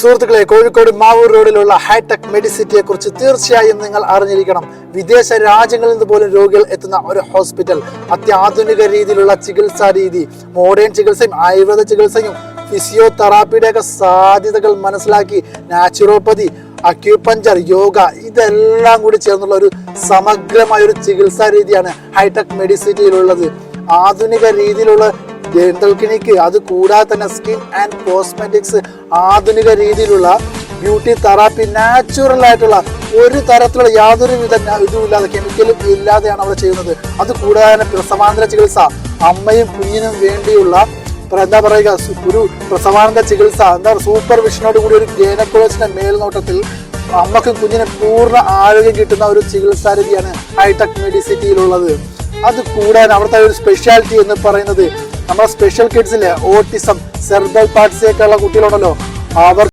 സുഹൃത്തുക്കളെ കോഴിക്കോട് മാവൂർ റോഡിലുള്ള ഹൈടെക് മെഡിസിറ്റിയെ കുറിച്ച് തീർച്ചയായും നിങ്ങൾ അറിഞ്ഞിരിക്കണം. വിദേശ രാജ്യങ്ങളിൽ നിന്ന് പോലും രോഗികൾ എത്തുന്ന ഒരു ഹോസ്പിറ്റൽ. അത്യാധുനിക രീതിയിലുള്ള ചികിത്സാ രീതി. മോഡേൺ ചികിത്സയും ആയുർവേദ ചികിത്സയും ഫിസിയോതെറാപ്പിയുടെ ഒക്കെ സാധ്യതകൾ മനസ്സിലാക്കി നാച്ചുറോപ്പതി അക്യൂപഞ്ചർ യോഗ ഇതെല്ലാം കൂടി ചേർന്നുള്ള ഒരു സമഗ്രമായ ഒരു ചികിത്സാ രീതിയാണ് ഹൈടെക് മെഡിസിറ്റിയിലുള്ളത്. ആധുനിക രീതിയിലുള്ള ഡെന്റൽ ക്ലിനിക്ക് അത് കൂടാതെ തന്നെ സ്കിൻ ആൻഡ് കോസ്മെറ്റിക്സ് ആധുനിക രീതിയിലുള്ള ബ്യൂട്ടി തെറാപ്പി നാച്ചുറൽ ആയിട്ടുള്ള ഒരു തരത്തിലുള്ള യാതൊരു വിധ ഇതും ഇല്ലാതെ കെമിക്കലും ഇല്ലാതെയാണ് അവിടെ ചെയ്യുന്നത്. അത് കൂടാതെ പ്രസവാന്തര ചികിത്സ അമ്മയും കുഞ്ഞിനും വേണ്ടിയുള്ള എന്താ പറയുക ഒരു പ്രസവാനന്ത ചികിത്സ എന്താ സൂപ്പർ വിഷനോട് കൂടി ഒരു ഗൈനക്കോളജിന്റെ മേൽനോട്ടത്തിൽ അമ്മക്കും കുഞ്ഞിനും പൂർണ ആരോഗ്യം കിട്ടുന്ന ഒരു ചികിത്സാ രീതിയാണ് ഹൈടെക് മെഡിസിറ്റിയിലുള്ളത്. അത് കൂടാതെ അവിടുത്തെ ഒരു സ്പെഷ്യാലിറ്റി എന്ന് പറയുന്നത് നമ്മുടെ സ്പെഷ്യൽ കിഡ്സിലെ ഓട്ടിസം സെർബൽ പാർട്സിയൊക്കെ ഉള്ള കുട്ടികളുണ്ടല്ലോ. അവർ